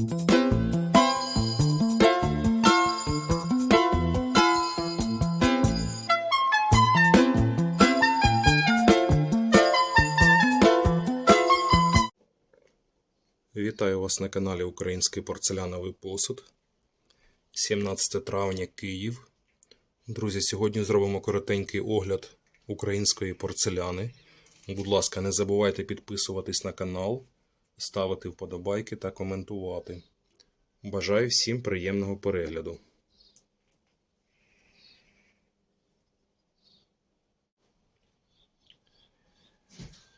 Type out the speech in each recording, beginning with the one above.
Вітаю вас на каналі Український порцеляновий посуд. 17 травня Київ. Друзі, сьогодні зробимо коротенький огляд української порцеляни. Будь ласка, не забувайте підписуватись на канал, ставити вподобайки та коментувати. Бажаю всім приємного перегляду.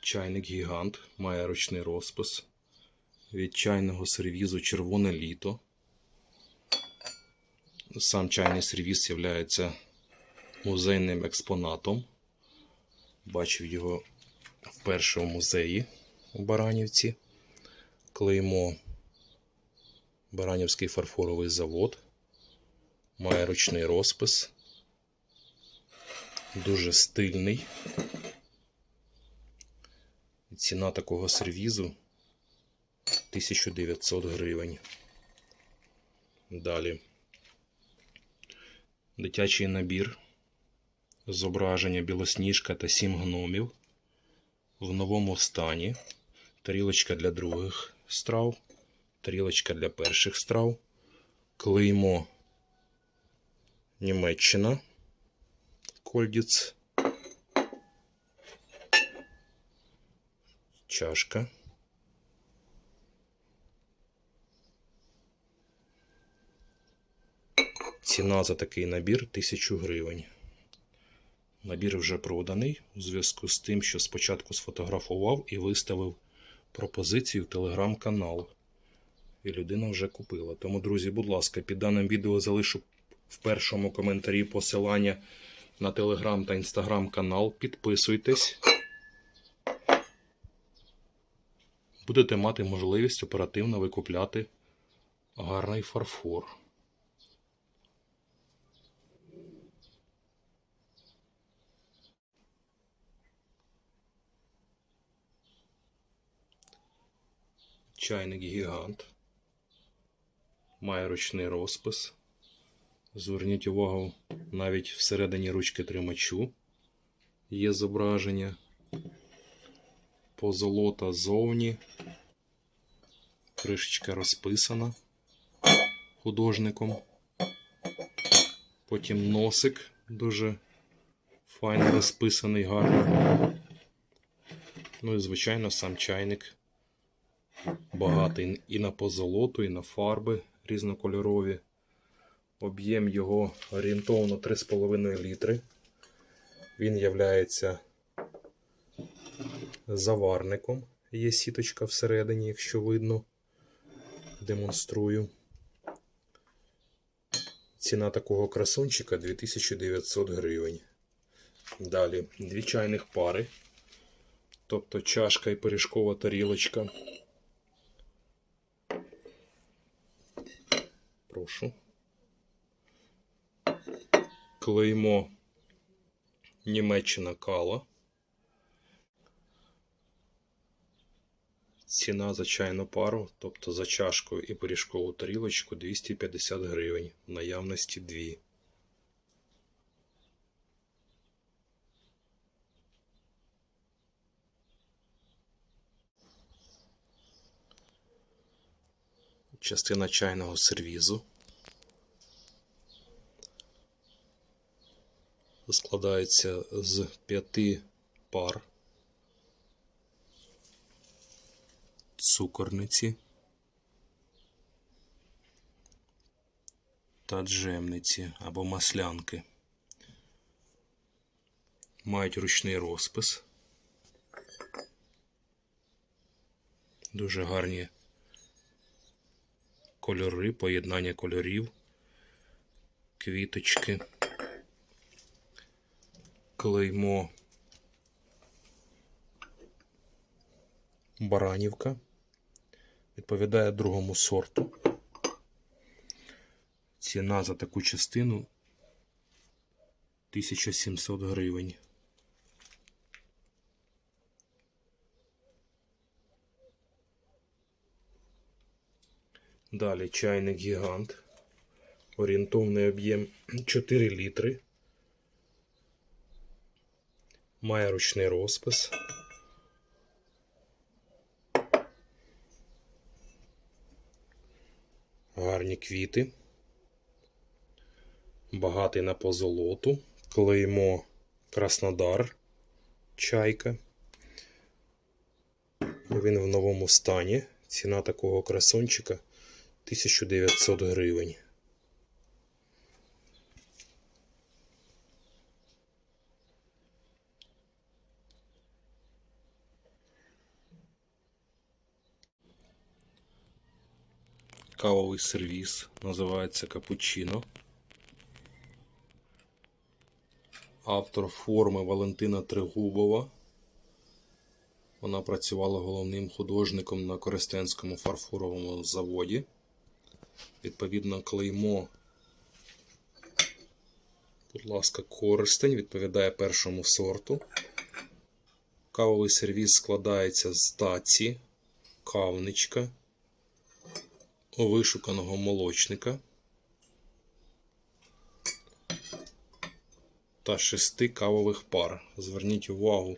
Чайник гігант має ручний розпис від чайного сервізу Червоне літо. Сам чайний сервіз є музейним експонатом. Бачив його вперше в музеї у Баранівці. Клеймо Баранівський фарфоровий завод. Має ручний розпис. Дуже стильний. Ціна такого сервізу 1900 гривень. Далі. Дитячий набір. Зображення білосніжка та сім гномів. В новому стані. Тарілочка для других страв. Тарілочка для перших страв. Клеймо Німеччина. Кольдіц. Чашка. Ціна за такий набір 1000 гривень. Набір вже проданий у зв'язку з тим, що спочатку сфотографував і виставив пропозицію в телеграм-канал. І людина вже купила. Тому, друзі, будь ласка, під даним відео залишу в першому коментарі посилання на телеграм та інстаграм канал. Підписуйтесь. Будете мати можливість оперативно викупляти гарний фарфор. Чайник гігант. Має ручний розпис. Зверніть увагу, навіть всередині ручки тримачу є зображення. Позолота ззовні. Кришечка розписана художником. Потім носик дуже файно розписаний, гарно. Ну і, звичайно, сам чайник багатий і на позолоту, і на фарби різнокольорові. Об'єм його орієнтовно 3,5 літри. Він являється заварником. Є сіточка всередині, якщо видно, демонструю. Ціна такого красунчика 2900 гривень. Далі дві чайних пари, тобто чашка і пиріжкова тарілочка. Прошу. Клеймо Німеччина кала. Ціна за чайну пару, тобто за чашку і пиріжкову тарілочку 250 гривень. В наявності дві. Частина чайного сервізу. Складається з п'яти пар цукорниці та джемниці або маслянки. Мають ручний розпис. Дуже гарні кольори, поєднання кольорів, квіточки, клеймо Баранівка. Відповідає другому сорту. Ціна за таку частину 1700 гривень. Далі чайник гігант. Орієнтовний об'єм 4 літри. Має ручний розпис. Гарні квіти. Багатий на позолоту. Клеймо Краснодар. Чайка. Він в новому стані. Ціна такого красончика 1900 гривень. Кавовий сервіс називається Капучино. Автор форми Валентина Тригубова. Вона працювала головним художником на Коростенському фарфоровому заводі. Відповідно, клеймо, будь ласка, користень відповідає першому сорту. Кавовий сервіс складається з таці, кавничка, вишуканого молочника та шести кавових пар. Зверніть увагу,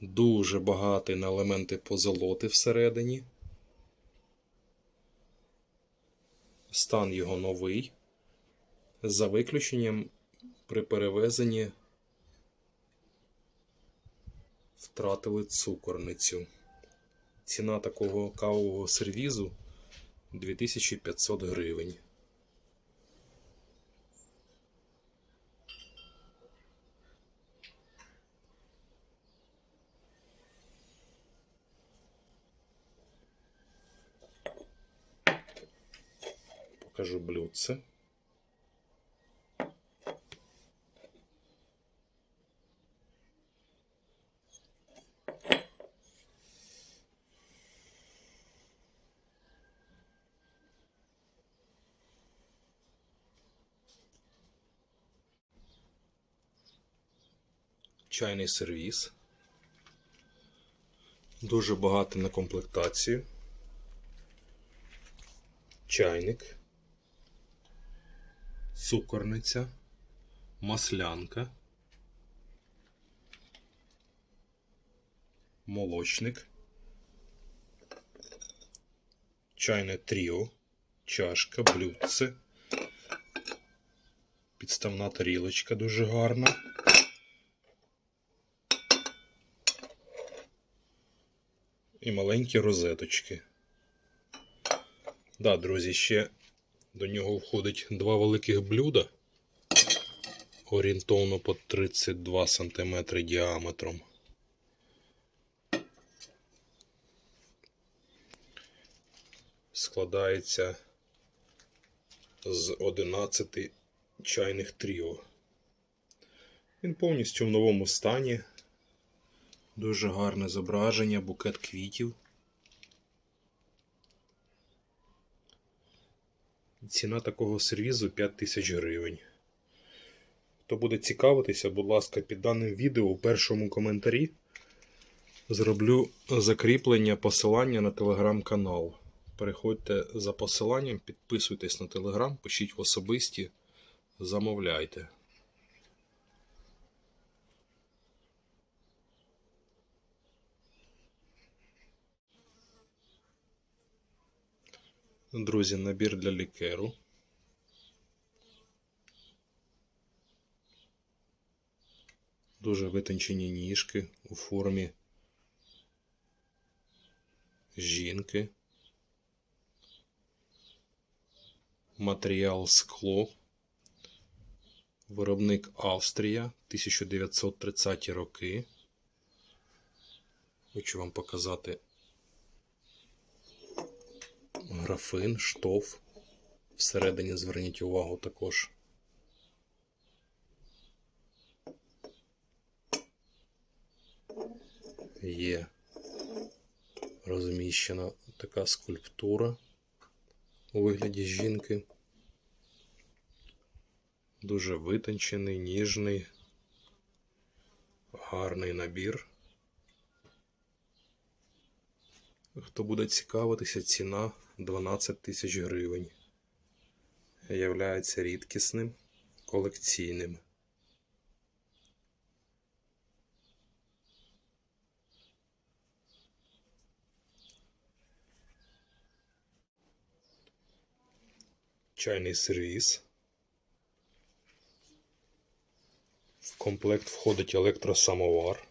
дуже багатий на елементи позолоти всередині. Стан його новий. За виключенням при перевезенні втратили цукорницю. Ціна такого кавового сервізу 2500 гривень. Покажу блюдце. Чайний сервіс. Дуже багато на комплектацію. Чайник. Цукорниця. Маслянка. Молочник. Чайне тріо. Чашка, блюдце. Підставна тарілочка дуже гарна. і маленькі розеточки. Да, друзі, ще до нього входить два великих блюда орієнтовно по 32 см діаметром. Складається з 11 чайних тріо. Він повністю в новому стані. Дуже гарне зображення, букет квітів. Ціна такого сервізу 5000 гривень. Хто буде цікавитися, будь ласка, під даним відео у першому коментарі зроблю закріплення посилання на телеграм-канал. Переходьте за посиланням, підписуйтесь на телеграм, пишіть в особисті, замовляйте. Друзі, набір для лікеру. Дуже витончені ніжки у формі жінки. Матеріал скло. Виробник Австрія 1930 роки. Хочу вам показати графин, штоф. Всередині зверніть увагу також. Є розміщена така скульптура у вигляді жінки. Дуже витончений, ніжний, гарний набір. Хто буде цікавитися, ціна 12 тисяч гривень. Являється рідкісним колекційним. Чайний сервіс. В комплект входить електросамовар.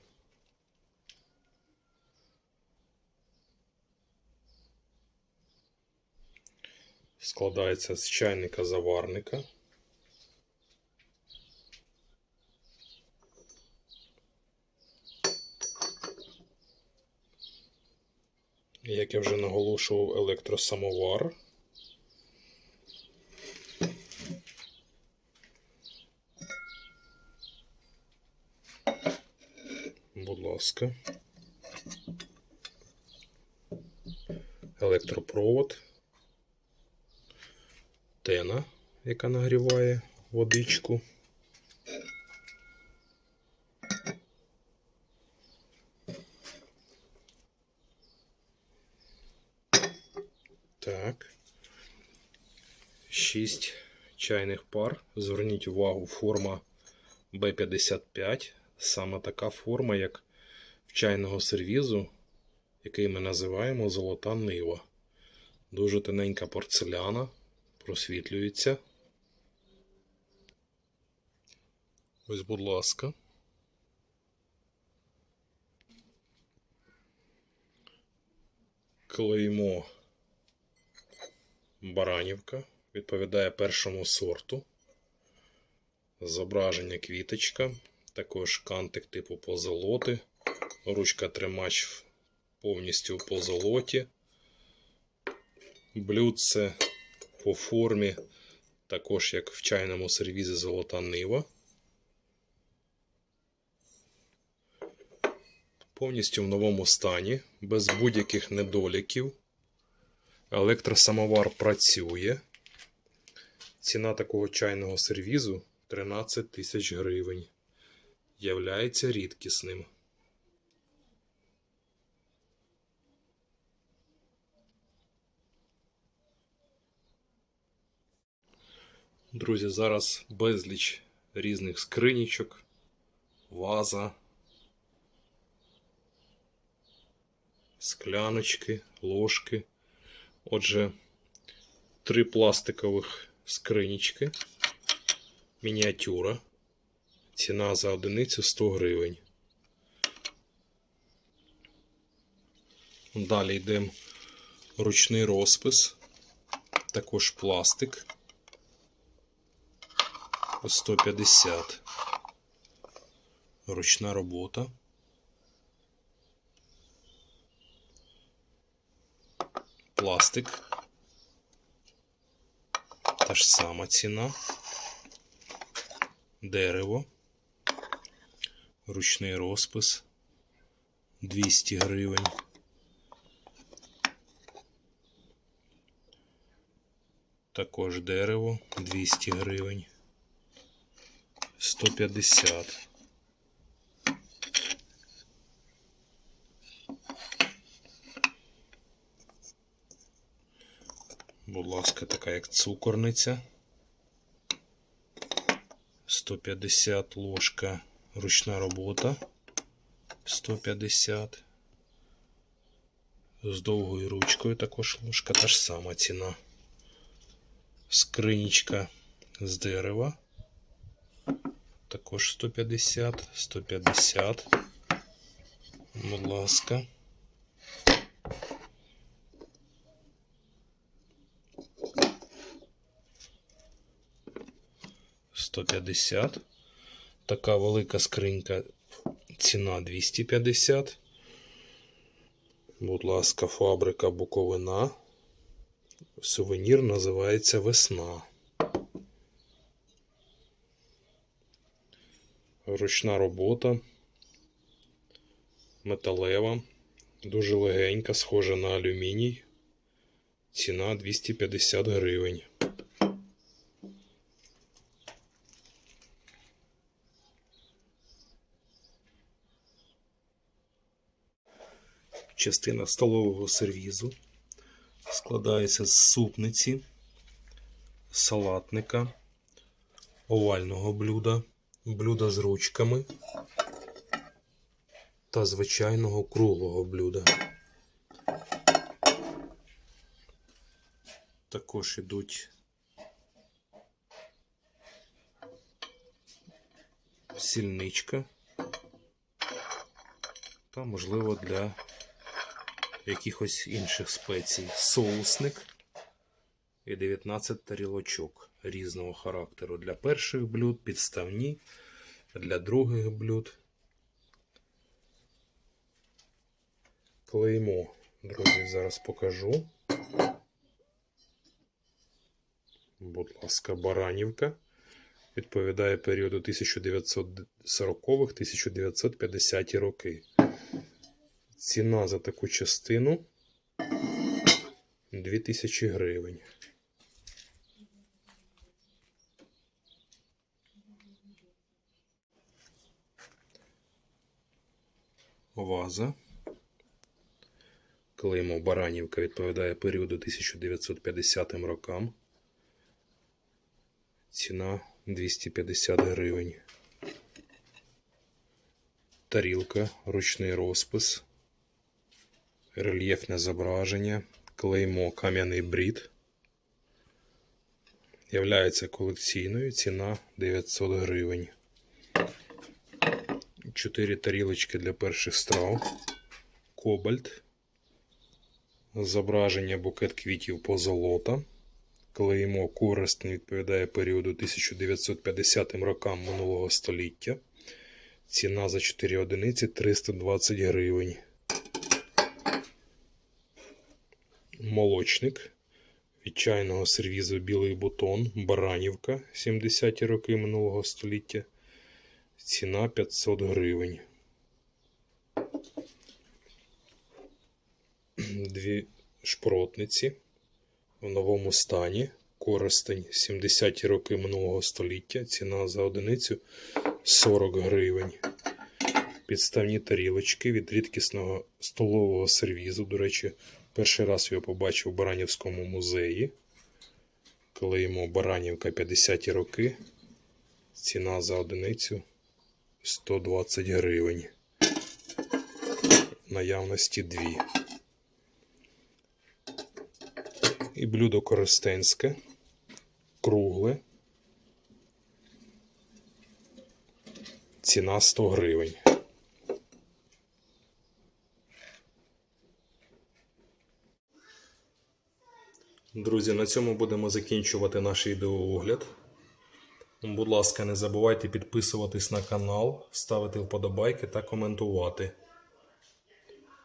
Складається з чайника заварника. Як я вже наголошував, електросамовар. Будь ласка. Електропровод. Тена, яка нагріває водичку. Так. Шість чайних пар. Зверніть увагу, форма B55. Саме така форма, як в чайного сервізу, який ми називаємо Золота Нива. Дуже тоненька порцеляна, просвітлюється. Ось, будь ласка. Клеймо Баранівка відповідає першому сорту. Зображення квіточка, також кантик типу позолоти, ручка тримач повністю в позолоті. Блюдце по формі, також як в чайному сервізі Золота Нива. Повністю в новому стані, без будь-яких недоліків. Електросамовар працює. Ціна такого чайного сервізу 13 тисяч гривень. Являється рідкісним. Друзі, зараз безліч різних скринічок, ваза, скляночки, ложки. Отже, три пластикових скринічки, мініатюра. Ціна за одиницю 100 гривень. Далі йдемо ручний розпис, також пластик. 150. Ручна робота. Пластик. Та ж сама ціна. Дерево. Ручний розпис. 200 гривень. Також дерево 200 гривень. 150. Будь ласка, така як цукорниця. 150 ложка ручна робота. 150. З довгою ручкою також ложка та ж сама ціна. Скринічка з дерева. Також 150, 150. Будь ласка. Сто п'ятдесят. Така велика скринька. Ціна 250. Будь ласка, фабрика Буковина. Сувенір називається Весна. Ручна робота. Металева. Дуже легенька, схожа на алюміній. Ціна 250 гривень. Частина столового сервізу Складається з супниці, салатника, овального блюда, блюда з ручками та звичайного круглого блюда. Також ідуть сільничка та, можливо, для якихось інших спецій. Соусник і 19 тарілочок різного характеру. Для перших блюд підставні, для других блюд. Клеймо, друзі, зараз покажу. Будь ласка, Баранівка. Відповідає періоду 1940-1950 роки. Ціна за таку частину 2000 гривень. Ваза. Клеймо Баранівка відповідає періоду 1950 рокам. Ціна 250 гривень. Тарілка, ручний розпис, рельєфне зображення, клеймо кам'яний брід. Являється колекційною, ціна 900 гривень. Чотири тарілочки для перших страв. Кобальт. Зображення букет квітів позолота. Клеймо Коростень відповідає періоду 1950 рокам минулого століття. Ціна за 4 одиниці 320 гривень. Молочник від чайного сервізу Білий бутон, Баранівка 70-ті роки минулого століття. Ціна 500 гривень. Дві шпротниці в новому стані. Коростень 70-ті роки минулого століття. Ціна за одиницю 40 гривень. Підставні тарілочки від рідкісного столового сервізу. До речі, перший раз його побачив у Баранівському музеї. Клеїмо Баранівка 50-ті роки. Ціна за одиницю 120 гривень. Наявності дві. І блюдо коростенське, кругле. Ціна 100 гривень. Друзі, на цьому будемо закінчувати наш відеоогляд. Будь ласка, не забувайте підписуватись на канал, ставити вподобайки та коментувати.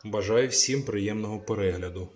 Бажаю всім приємного перегляду.